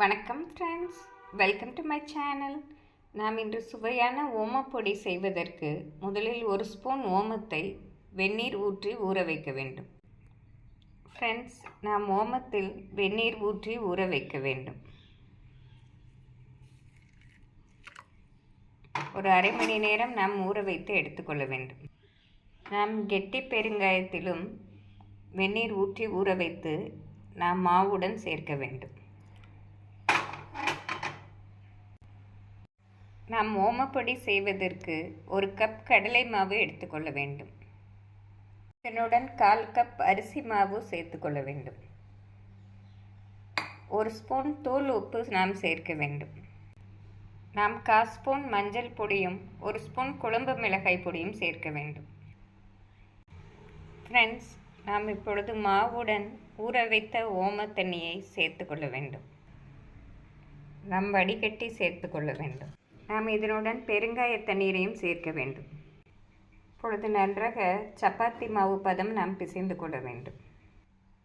வணக்கம் friends welcome to my channel நாம் இன்று சுவையான ஓமப்பொடி செய்வதற்கு முதலில் ஒரு ஸ்பூன் ஓமத்தை வெந்நீர் ஊற்றி ஊற வைக்க வேண்டும். ஃப்ரெண்ட்ஸ் நாம் ஓமத்தில் வெந்நீர் ஊற்றி ஊற வைக்க வேண்டும். ஒரு அரை மணி நேரம் நாம் ஊற வைத்து எடுத்துக்கொள்ள வேண்டும். நாம் கெட்டி பெருங்காயத்திலும் வெந்நீர் ஊற்றி ஊற வைத்து நாம் மாவுடன் சேர்க்க வேண்டும். நாம் ஓமப்பொடி செய்வதற்கு ஒரு கப் கடலை மாவு எடுத்துக்கொள்ள வேண்டும். இதனுடன் கால் கப் அரிசி மாவு சேர்த்துக்கொள்ள வேண்டும். ஒரு ஸ்பூன் தூள் உப்பு நாம் சேர்க்க வேண்டும். நாம் கால் ஸ்பூன் மஞ்சள் பொடியும் ஒரு ஸ்பூன் குழம்பு மிளகாய் பொடியும் சேர்க்க வேண்டும். ஃப்ரெண்ட்ஸ் நாம் இப்பொழுது மாவுடன் ஊற வைத்த ஓம தண்ணியை சேர்த்துக்கொள்ள வேண்டும். நாம் வடிகட்டி சேர்த்துக்கொள்ள வேண்டும். நாம் இதனுடன் பெருங்காய தண்ணீரையும் சேர்க்க வேண்டும். இப்பொழுது நன்றாக சப்பாத்தி மாவு பதம் நாம் பிசைந்து கொள்ள வேண்டும்.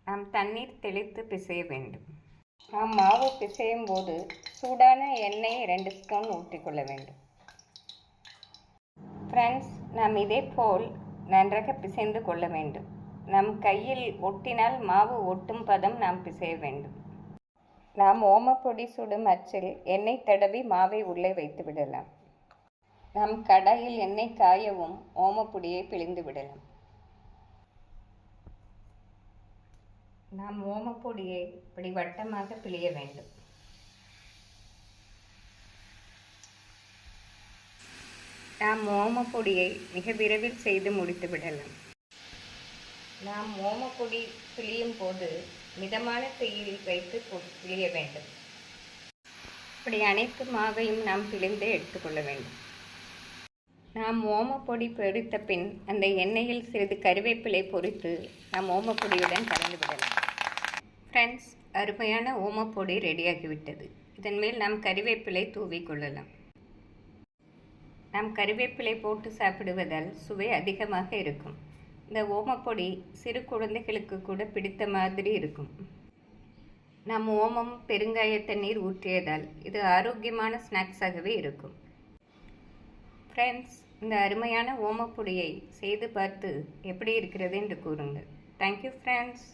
நாம் தண்ணீர் தெளித்து பிசைய வேண்டும். நாம் மாவு பிசையும் போது சூடான எண்ணெய் ரெண்டு ஸ்பூன் ஊற்றிக்கொள்ள வேண்டும். ஃப்ரெண்ட்ஸ் நாம் இதே போல் நன்றாக பிசைந்து கொள்ள வேண்டும். நம் கையில் ஒட்டினால் மாவு ஒட்டும் பதம் நாம் பிசைய வேண்டும். நாம் ஓமப்பொடி சுடும் அச்சில் எண்ணெய் தடவி மாவை உள்ளே வைத்து விடலாம். நாம் கடாயில் எண்ணெய் காயவும் ஓமப்பொடியை பிழிந்து விடலாம். நாம் ஓமப்பொடியை இப்படி வட்டமாக பிழிய வேண்டும். நாம் ஓமப்பொடியை மிக விரைவில் செய்து முடித்து விடலாம். நாம் ஓமப்பொடி பிழியும் போது மிதமான தீயில் வைத்து பிழிய வேண்டும். இப்படி அனைத்து மாவையும் நாம் பிழிந்து எடுத்துக்கொள்ள வேண்டும். நாம் ஓமப்பொடி பொரித்த பின் அந்த எண்ணெயில் சிறிது கருவேப்பிலை பொரித்து நாம் ஓமப்பொடியுடன் கலந்து விடலாம். ஃப்ரெண்ட்ஸ் அருமையான ஓமப்பொடி ரெடியாகிவிட்டது. இதன் மேல் நாம் கருவேப்பிலை தூவி கொள்ளலாம். நாம் கருவேப்பிலை போட்டு சாப்பிடுவதால் சுவை அதிகமாக இருக்கும். இந்த ஓமப்பொடி சிறு குழந்தைகளுக்கு கூட பிடித்த மாதிரி இருக்கும். நாம் ஓமம் பெருங்காய தண்ணீர் ஊற்றியதால் இது ஆரோக்கியமான ஸ்நாக்ஸாகவே இருக்கும். ஃப்ரெண்ட்ஸ் இந்த அருமையான ஓமப்பொடியை செய்து பார்த்து எப்படி இருக்கிறது என்று கூறுங்கள். Thank you friends